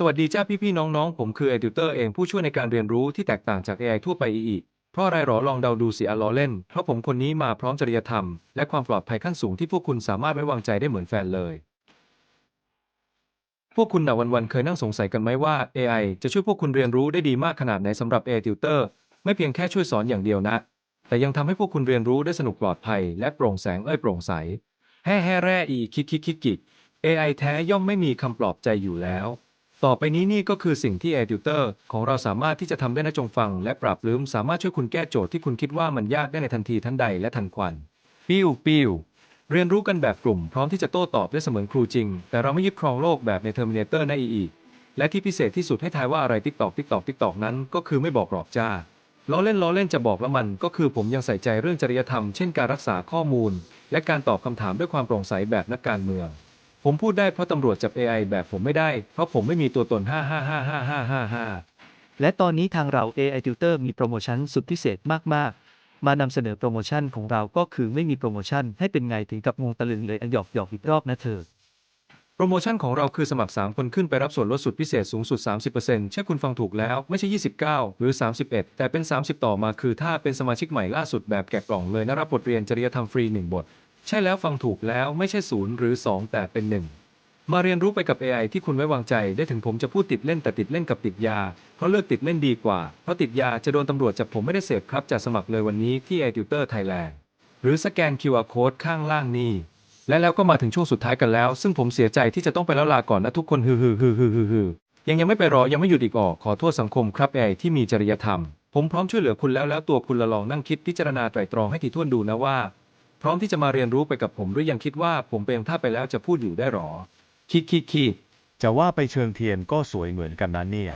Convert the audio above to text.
สวัสดีจ้าพี่ๆน้องๆ ผมคือ Editor เองผู้ช่วยในการเรียนรู้ที่แตกต่างจาก AI ทั่วไปอีก เพราะอะไรหรอลองเดาดูสิอะล้อเล่น เพราะผมคนนี้มาพร้อมจริยธรรม และความปลอดภัยขั้นสูงที่พวกคุณสามารถไว้วางใจได้เหมือนแฟนเลย พวกคุณน่ะวันๆเคยนั่งสงสัยกันไหมว่า AI จะช่วยพวกคุณเรียนรู้ได้ดีมากขนาดไหนสำหรับ AI Tutor ไม่เพียงแค่ช่วยสอนอย่างเดียวนะ แต่ยังทำให้พวกคุณเรียนรู้ได้สนุกปลอดภัย และโปร่งแสงเอ้ยโปร่งใสแฮ่แฮ่แร่อีคิดคิดคิดกิก AI แท้ย่อมไม่มีคำปลอบใจอยู่แล้ว ต่อไปนี้นี่ก็คือสิ่งที่ a i r Tutor ของเราสามารถที่จะทำได้นะจงฟัง และปรับลืมสามารถช่วยคุณแก้โจทย์ที่คุณคิดว่ามันยากได้ในทันทีทันใดและทันควัน ปิ้วปิ้วเรียนรู้กันแบบกลุ่มพร้อมที่จะโต้ตอบได้เสมือนครูจริง แต่เราไม่ยึดครองโลกแบบใน Terminator นะอีอีและที่พิเศษที่สุดให้ทายว่าอะไรติ๊กตอกติ๊กตอกติ๊กตอกนั้นก็คือไม่บอกหรอกจ้าล้อเล่นล้อเล่นจะบอกแล้วมันก็คือผมยังใส่ใจเรื่องจริยธรรม เช่นการรักษาข้อมูล และการตอบคำถามด้วยความโปร่งใสแบบนักการเมือง ผมพูดได้เพราะตำรวจจับ AI แบบผมไม่ได้ เพราะผมไม่มีตัวตน 5 5 5 5 5 5 5 และตอนนี้ทางเรา AI Tutor มีโปรโมชั่นสุดพิเศษมาก ๆ มานำเสนอโปรโมชั่นของเราก็คือไม่มีโปรโมชั่นให้เป็นไงถึงกับงงตะลึงเลยอันหยอกหยอกอีกรอบนะเธอ โปรโมชั่นของเราคือสมัคร 3 คนขึ้นไปรับส่วนลดสุดพิเศษสูงสุด 30%ใช่คุณฟังถูกแล้วไม่ใช่ 29 หรือ 31 แต่เป็น 30 ต่อมาคือถ้าเป็นสมาชิกใหม่ล่าสุดแบบแกะกล่องเลยนะรับบทเรียนจริยธรรมฟรี 1 บท ใช่แล้วฟังถูกแล้วไม่ใช่0หรือ 2 แต่เป็น 1 มาเรียนรู้ไปกับ AI ที่คุณไว้วางใจได้ถึงผมจะพูดติดเล่นแต่ติดเล่นกับติดยา เพราะเลือกติดเล่นดีกว่า เพราะติดยาจะโดนตำรวจจับผมไม่ได้เสพครับจะสมัครเลยวันนี้ที่ a Tutor Thailand หรือสแกน QR Code ข้างล่างนี้และแล้วก็มาถึงช่วงสุดท้ายกันแล้ว ซึ่งผมเสียใจที่จะต้องไปแล้วลาก่อนนะทุกคนฮือฮือฮือฮือฮือฮือยังยังไม่ไปรอยังไม่หยุดอีกออกขอโทษสังคมครับไอที่มีจริยธรรม ผมพร้อมช่วยเหลือคุณแล้วแล้วตัวคุณละลองนั่งคิดพิจารณาไตร่ตรองให้ถี่ถ้วนดูนะว่า พร้อมที่จะมาเรียนรู้ไปกับผมหรือยังคิดว่าผมเป็นถ้าไปแล้วจะพูดอยู่ได้หรอ คิดคิดคิดจะว่าไปเชิงเทียนก็สวยเหมือนกันนะเนี่ย